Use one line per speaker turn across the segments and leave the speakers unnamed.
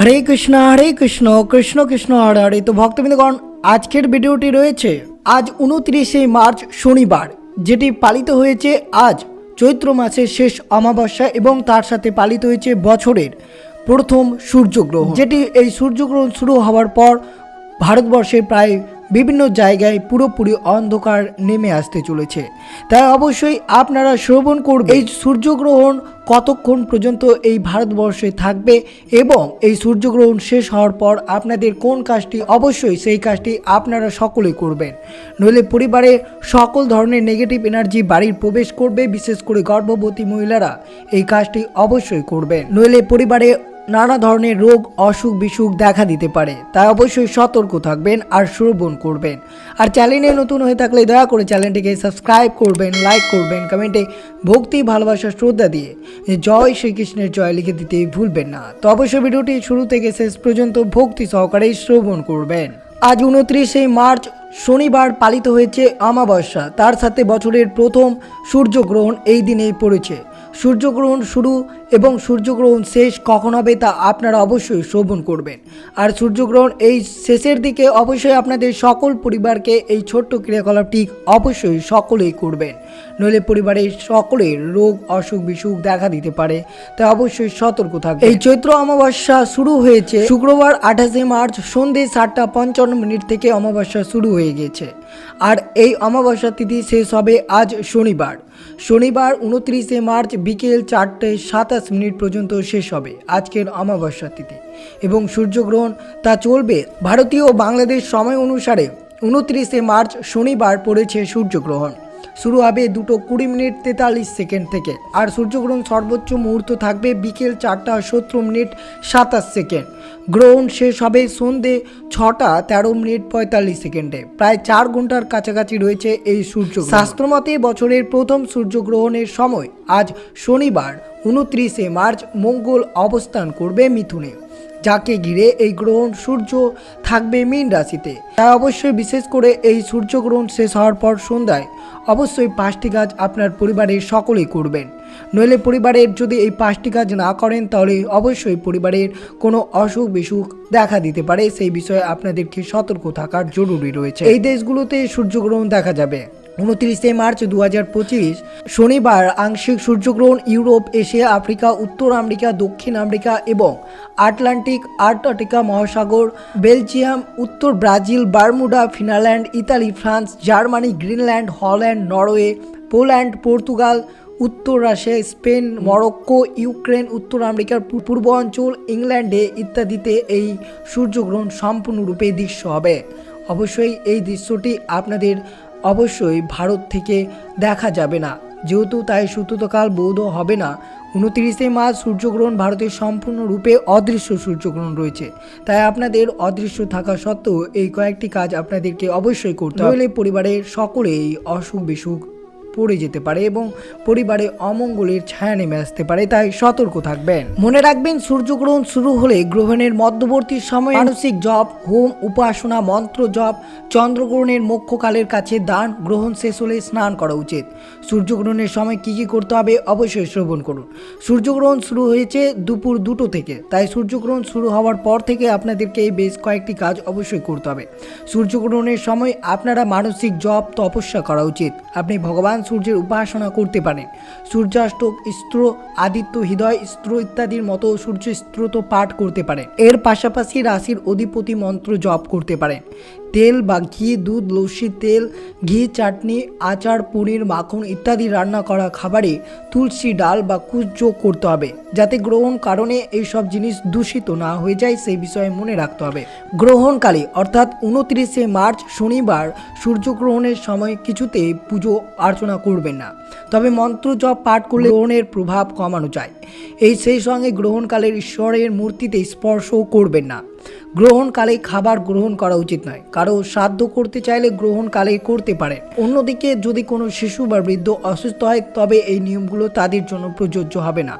হরে কৃষ্ণ হরে কৃষ্ণ কৃষ্ণ কৃষ্ণ, হরে হরে। তো ভক্তবৃন্দগণ, আজকের ভিডিওটি রয়েছে আজ উনত্রিশে মার্চ শনিবার, যেটি পালিত হয়েছে আজ চৈত্র মাসের শেষ অমাবস্যা এবং তার সাথে পালিত হয়েছে বছরের প্রথম সূর্যগ্রহণ। যেটি এই সূর্যগ্রহণ শুরু হওয়ার পর ভারতবর্ষের প্রায় বিভিন্ন জায়গায় পুরোপুরি অন্ধকার নেমে আসতে চলেছে। তাই অবশ্যই আপনারা শ্রবণ করবেন। এই সূর্যগ্রহণ কতক্ষণ পর্যন্ত এই ভারতবর্ষে থাকবে এবং এই সূর্যগ্রহণ শেষ হওয়ার পর আপনাদের কোন কাজটি? অবশ্যই সেই কাজটি আপনারা সকলেই করবেন। নইলে পরিবারে সকল ধরনের নেগেটিভ এনার্জি বাড়ির প্রবেশ করবে, বিশেষ করে গর্ভবতী মহিলারা। এই কাজটি অবশ্যই করবেন। নইলে পরিবারে নানা ধরনের রোগ, অসুখ, বিসুখ দেখা দিতে পারে। তাই অবশ্যই সতর্ক থাকবেন আর শ্রবণ করবেন। আর চ্যানেলে নতুন হয়ে থাকলে দয়া করে চ্যানেলটিকে সাবস্ক্রাইব করবেন লাইক করবেন কমেন্টে ভক্তি, ভালোবাসা, শ্রদ্ধা দিয়ে জয় শ্রীকৃষ্ণের জয় লিখে দিতে ভুলবেন না। তো অবশ্যই ভিডিওটি শুরু থেকে শেষ পর্যন্ত ভক্তি সহকারে শ্রবণ করবেন। আজ উনত্রিশে মার্চ, শনিবার পালিত হয়েছে অমাবস্যা। তার সাথে বছরের প্রথম সূর্যগ্রহণ এই দিনেই পড়েছে। সূর্যগ্রহণ শুরু এবং সূর্যগ্রহণ শেষ কখন হবে তা আপনারা অবশ্যই শ্রবণ করবেন। আর সূর্যগ্রহণ এই শেষের দিকে অবশ্যই আপনাদের সকল পরিবারকে এই ছোট্ট ক্রিয়াকলাপটি অবশ্যই সকলেই করবেন। নইলে পরিবারের সকলের রোগ, অসুখ, বিসুখ দেখা দিতে পারে। তাই অবশ্যই সতর্ক থাকবে এই চৈত্র অমাবস্যা শুরু হয়েছে। শুক্রবার আঠাশে মার্চ সন্ধে সাতটা পঞ্চান্ন মিনিট থেকে অমাবস্যা শুরু হয়ে গেছে। আর এই অমাবস্যা তিথি শেষ হবে আজ শনিবার। শনিবার উনত্রিশে মার্চ বিকেল চারটে সাতাশ মিনিট পর্যন্ত শেষ হবে আজকের অমাবস্যা তিথি এবং সূর্যগ্রহণ তা চলবে ভারতীয় বাংলাদেশ সময় অনুসারে। উনত্রিশে মার্চ শনিবার পড়েছে সূর্যগ্রহণ। শুরু হবে দুটো কুড়ি মিনিট তেতাল্লিশ সেকেন্ড থেকে। আর সূর্যগ্রহণ সর্বোচ্চ মুহূর্ত থাকবে বিকেল চারটা সতেরো মিনিট সাতাশ সেকেন্ড। গ্রহণ শেষ হবে সন্ধে ছটা তেরো মিনিট পঁয়তাল্লিশ সেকেন্ডে। প্রায় চার ঘণ্টার কাছাকাছি রয়েছে এই সূর্য শাস্ত্রমতে বছরের প্রথম সূর্যগ্রহণের সময় আজ শনিবার, উনত্রিশে মার্চ মঙ্গল অবস্থান করবে মিথুনে, যাকে ঘিরে এই গ্রহণ সূর্য থাকবে মীন রাশিতে। তাই অবশ্যই বিশেষ করে এই সূর্যগ্রহণ শেষ হওয়ার পর সন্ধ্যায় অবশ্যই পাঁচটি গাছ আপনার পরিবারের সকলেই করবেন। নইলে পরিবারের যদি এই পাঁচটি কাজ না করেন, তাহলে অবশ্যই পরিবারের কোনো অসুখ বিসুখ দেখা দিতে পারে। সেই বিষয়ে আপনাদেরকে সতর্ক থাকার জরুরি রয়েছে। এই দেশগুলোতে সূর্যগ্রহণ দেখা যাবে। উনত্রিশে মার্চ দু হাজার পঁচিশ, শনিবার আংশিক সূর্যগ্রহণ ইউরোপ, এশিয়া, আফ্রিকা, উত্তর আমেরিকা, দক্ষিণ আমেরিকা এবং আটলান্টিক আর্কটিকা মহাসাগর, বেলজিয়াম, উত্তর Brazil, Bermuda, Finland, Italy, France, Germany, Greenland, Holland, Norway, Poland, Portugal উত্তর রাশিয়া স্পেন মরক্কো ইউক্রেন উত্তর আমেরিকার পূর্ব অঞ্চল ইংল্যান্ডে ইত্যাদিতে এই সূর্যগ্রহণ সম্পূর্ণরূপে দৃশ্য হবে। অবশ্যই এই দৃশ্যটি আপনাদের অবশ্যই ভারত থেকে দেখা যাবে না। যেহেতু তাই সূত্রতকাল বৌদ্ধ হবে না। উনত্রিশে মার্চ সূর্যগ্রহণ ভারতের সম্পূর্ণরূপে অদৃশ্য সূর্যগ্রহণ রয়েছে। তাই আপনাদের অদৃশ্য থাকা সত্ত্বেও এই কয়েকটি কাজ আপনাদেরকে অবশ্যই করতে হবে। পরিবারের সকলেই অসুখ বিসুখ পড়ে যেতে পারে এবং পরিবারে অমঙ্গলের ছায়া নেমে আসতে পারে, তাই সতর্ক থাকবেন। মনে রাখবেন, সূর্যগ্রহণ শুরু হলে গ্রহণের মধ্যবর্তী সময় মানসিক জপ, হোম উপাসনা, মন্ত্র জপ, চন্দ্রগ্রহণের মোক্ষকালের কাছে দান, গ্রহণ শেষ হলে স্নান করা উচিত। সূর্যগ্রহণের সময় কি কি করতে হবে অবশ্যই শ্রবণ করুন। সূর্যগ্রহণ শুরু হয়েছে দুপুর দুটো থেকে, তাই সূর্যগ্রহণ শুরু হওয়ার পর থেকে আপনাদেরকে এই বেশ কয়েকটি কাজ অবশ্যই করতে হবে। সূর্যগ্রহণের সময় আপনারা মানসিক জপ, তপস্যা করা উচিত। আপনি ভগবান সূর্যের উপাসনা করতে পারেন। সূর্যাষ্টক স্ত্র, আদিত্য হৃদয় স্ত্র ইত্যাদির মতো সূর্য স্ত্রোত পাঠ করতে পারেন। এর পাশাপাশি রাশির অধিপতি মন্ত্র জপ করতে পারেন। তেল বা ঘি, দুধ, লস্যি, তেল, ঘি, চাটনি, আচার, পনির, মাখন ইত্যাদি রান্না করা খাবারে তুলসী ডাল বা কুচ যোগ করতে হবে, যাতে গ্রহণ কারণে এই সব জিনিস দূষিত না হয়ে যায় সেই বিষয়ে মনে রাখতে হবে। গ্রহণকালে, অর্থাৎ উনত্রিশে মার্চ, শনিবার, সূর্যগ্রহণের সময় কিছুতে পুজো অর্চনা করবেন না। তবে মন্ত্র জপ পাঠ করলে গ্রহণের প্রভাব কমানো যায়। এই সেই সঙ্গে গ্রহণকালের ঈশ্বরের মূর্তিতে স্পর্শও করবেন না। গ্রহণকালে খাবার গ্রহণ করা উচিত নয়। কারও সাধ্য করতে চাইলে গ্রহণকালে করতে পারেন। অন্যদিকে যদি কোনো শিশু বা বৃদ্ধ অসুস্থ হয়, তবে এই নিয়মগুলো তাদের জন্য প্রযোজ্য হবে না।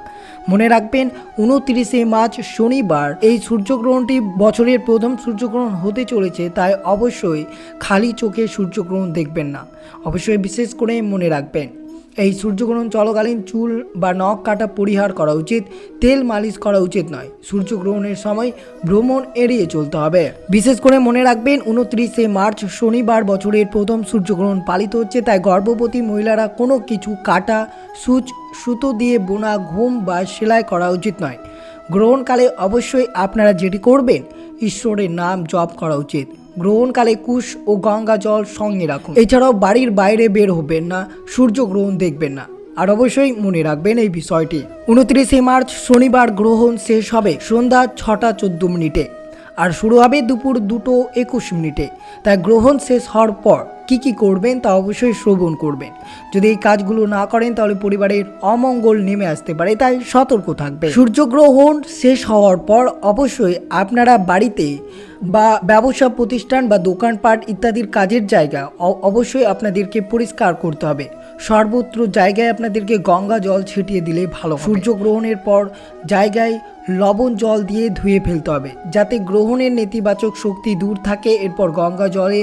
মনে রাখবেন, উনত্রিশে মার্চ শনিবার, এই সূর্যগ্রহণটি বছরের প্রথম সূর্যগ্রহণ হতে চলেছে, তাই অবশ্যই খালি চোখে সূর্যগ্রহণ দেখবেন না। অবশ্যই বিশেষ করে মনে রাখবেন। এই সূর্যগ্রহণ চলাকালীন চুল বা নখ কাটা পরিহার করা উচিত, তেল মালিশ করা উচিত নয়। সূর্যগ্রহণের সময় ভ্রমণ এড়িয়ে চলতে হবে। বিশেষ করে মনে রাখবেন, উনত্রিশে মার্চ শনিবার বছরের প্রথম সূর্যগ্রহণ পালিত হচ্ছে, তাই গর্ভবতী মহিলারা কোনো কিছু কাটা, সুচ, সুতো দিয়ে বোনা, ঘুম বা সেলাই করা উচিত নয়। গ্রহণকালে অবশ্যই আপনারা যেটি করবেন ঈশ্বরের নাম জপ করা উচিত। গ্রহণকালে কুশ ও গঙ্গা জল সঙ্গে রাখুন। এছাড়াও বাড়ির বাইরে বের হবেন না সূর্য গ্রহণ দেখবেন না। আর অবশ্যই মনে রাখবেন এই বিষয়টি। উনত্রিশে মার্চ শনিবার গ্রহণ শেষ হবে সন্ধ্যা ছটা চোদ্দ মিনিটে। আর শুরু হবে দুপুর দুটো একুশ মিনিটে। তাই গ্রহণ শেষ হওয়ার পর কি কি করবেন তা অবশ্যই শ্রবণ করবেন। যদি এই কাজগুলো না করেন তাহলে পরিবারের অমঙ্গল নেমে আসতে পারে, তাই সতর্ক থাকবে সূর্যগ্রহণ শেষ হওয়ার পর অবশ্যই আপনারা বাড়িতে বা ব্যবসা প্রতিষ্ঠান বা দোকানপাট ইত্যাদির কাজের জায়গা অবশ্যই আপনাদেরকে পরিষ্কার করতে হবে। সর্বত্র জায়গায় আপনাদেরকে গঙ্গা জল ছিটিয়ে দিলে ভালো সূর্যগ্রহণের পর জায়গায় লবণ জল দিয়ে ধুয়ে ফেলতে হবে। যাতে গ্রহণের নেতিবাচক শক্তি দূর থাকে, এরপর গঙ্গা জলে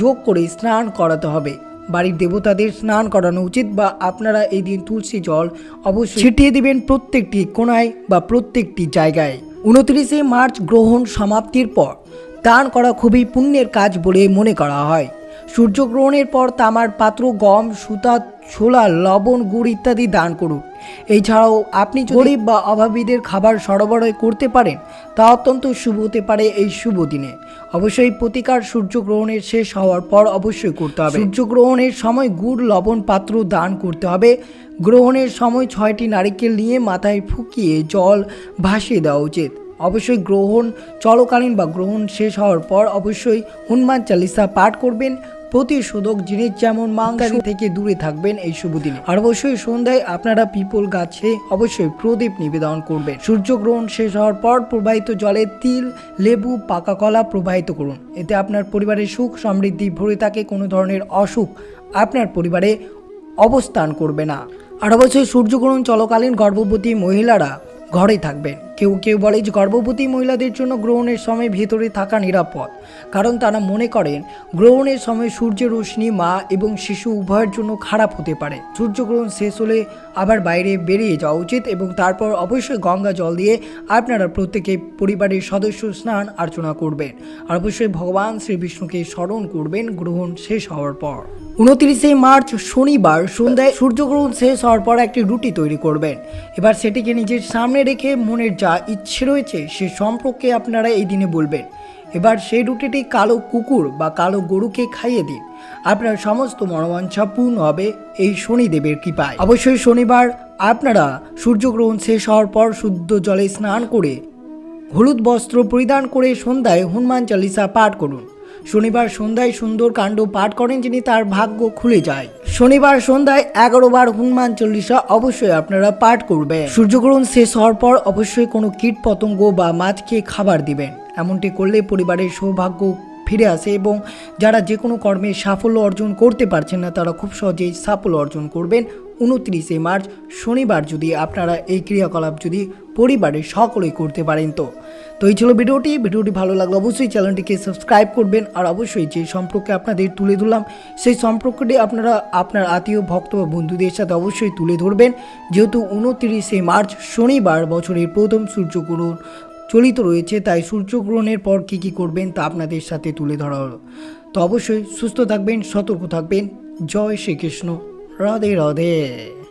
যোগ করে স্নান করাতে হবে। বাড়ির দেবতাদের স্নান করানো উচিত বা আপনারা এই দিন তুলসী জল অবশ্যই ছিটিয়ে দেবেন প্রত্যেকটি কোনায় বা প্রত্যেকটি জায়গায়। উনত্রিশে মার্চ গ্রহণ সমাপ্তির পর দান করা খুবই পুণ্যের কাজ বলে মনে করা হয়। সূর্যগ্রহণের পর তামার পাত্র গম, সুতা, ছোলা, লবণ, গুড় ইত্যাদি দান করুন। এছাড়াও আপনি গরিব বা অভাবীদের খাবার সরবরাহ করতে পারেন, তা অত্যন্ত শুভ হতে পারে এই শুভ দিনে। অবশ্যই প্রতিকার সূর্যগ্রহণের শেষ হওয়ার পর অবশ্যই করতে হবে। সূর্যগ্রহণের সময় গুড়, লবণ, পাত্র দান করতে হবে। গ্রহণের সময় ছয়টি নারিকেল নিয়ে মাথায় ফুকিয়ে জল ভাসিয়ে দেওয়া উচিত। অবশ্যই গ্রহণ চলকালীন বা গ্রহণ শেষ হওয়ার পর অবশ্যই হনুমান চালিসা পাঠ করবেন। প্রতিশোধক জিনিস যেমন মাংসারি থেকে দূরে থাকবেন এই শুভ দিনে। আর অবশ্যই সন্ধ্যায় আপনারা পিপল গাছে অবশ্যই প্রদীপ নিবেদন করবেন। সূর্যগ্রহণ শেষ হওয়ার পর প্রবাহিত জলে তিল লেবু পাকা কলা প্রবাহিত করুন। এতে আপনার পরিবারের সুখ সমৃদ্ধি ভরে থাকে কোনো ধরনের অসুখ আপনার পরিবারে অবস্থান করবে না। আর অবশ্যই সূর্যগ্রহণ চলকালীন গর্ভবতী মহিলারা ঘরে থাকবেন। কেউ কেউ বলে যে গর্ভবতী মহিলাদের জন্য গ্রহণের সময় ভেতরে থাকা নিরাপদ। কারণ তারা মনে করেন, গ্রহণের সময় সূর্যের রশ্মি, মা এবং শিশু উভয়ের জন্য খারাপ হতে পারে। সূর্যগ্রহণ শেষ হলে আবার বাইরে বেরিয়ে যাওয়া উচিত এবং তারপর অবশ্যই গঙ্গা জল দিয়ে আপনারা প্রত্যেকে পরিবারের সদস্য স্নান আর্চনা করবেন। আর অবশ্যই ভগবান শ্রী বিষ্ণুকে স্মরণ করবেন, গ্রহণ শেষ হওয়ার পর। উনত্রিশে মার্চ শনিবার সন্ধ্যায় সূর্যগ্রহণ শেষ হওয়ার পর একটি রুটি তৈরি করবেন। এবার সেটিকে নিজের সামনে রেখে মনের যা ইচ্ছে রয়েছে, সে সম্পর্কে আপনারা এই দিনে বলবেন। এবার সেই রুটিটি কালো কুকুর বা কালো গরুকে খাইয়ে দিন। আপনার সমস্ত মনোবাঞ্ছা পূর্ণ হবে এই শনিদেবের কৃপায়। অবশ্যই শনিবার আপনারা সূর্যগ্রহণ শেষ হওয়ার পর শুদ্ধ জলে স্নান করে হলুদ বস্ত্র পরিধান করে সন্ধ্যায় হনুমান চালিসা পাঠ করুন। শনিবার সন্ধ্যায় সুন্দর কাণ্ড পাঠ করেন যিনি, তার ভাগ্য খুলে যায়। শনিবার সন্ধ্যায় এগারো বার হনুমান চল্লিশা অবশ্যই আপনারা পাঠ করবেন। সূর্যগ্রহণ শেষ হওয়ার পর অবশ্যই কোনো কীট পতঙ্গ বা মাছকে খাবার দিবেন। এমনটি করলে পরিবারের সৌভাগ্য ফিরে আসে এবং যারা যে কোনো কর্মে সাফল্য অর্জন করতে পারছেন না, তারা খুব সহজেই সাফল্য অর্জন করবেন। উনত্রিশে মার্চ শনিবার যদি আপনারা এই ক্রিয়াকলাপ যদি পরিবারের সকলেই করতে পারেন তো। তো এই ছিল ভিডিওটি। ভিডিওটি ভালো লাগলে অবশ্যই চ্যানেলটিকে সাবস্ক্রাইব করবেন। আর অবশ্যই যে সম্পর্কে আপনাদের তুলে ধরলাম, সেই সম্পর্কটি আপনারা আপনার আত্মীয়, ভক্ত বা বন্ধুদের সাথে অবশ্যই তুলে ধরবেন। যেহেতু উনত্রিশে মার্চ শনিবার বছরের প্রথম সূর্যগ্রহণ চলিত রয়েছে, তাই সূর্যগ্রহণের পর কী কী করবেন তা আপনাদের সাথে তুলে ধরা হলো। তো অবশ্যই সুস্থ থাকবেন, সতর্ক থাকবেন। জয় শ্রীকৃষ্ণ। 老弟，老弟。